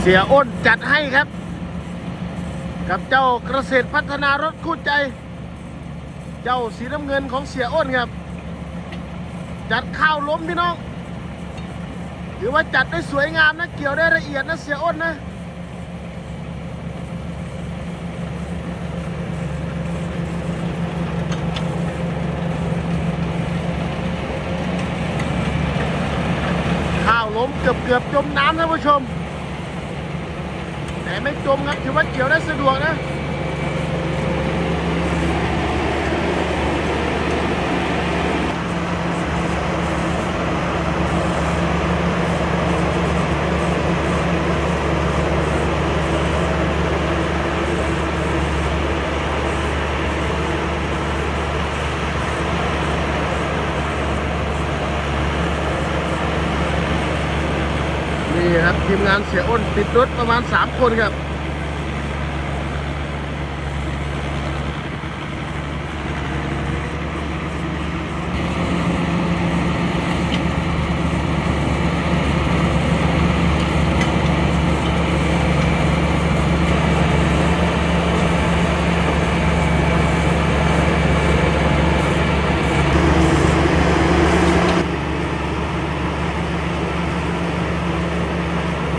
เสียอ้นจัดให้ครับ กับเจ้าเกษตรพัฒนารถคู่ใจ เจ้าสีน้ำเงินของเสียอ้นครับ จัดข้าวล้มพี่น้องถือว่าจัดได้สวยงามนะ เกี่ยวได้ละเอียดนะเสียอ้นนะข้าวล้มเกือบเกือบจมน้ำนะผู้ชม แต่ไม่จมครับถือว่าเกี่ยวได้สะดวกนะ นี่ครับทีมงานเสียอ้นติดรถประมาณ 3 คนครับ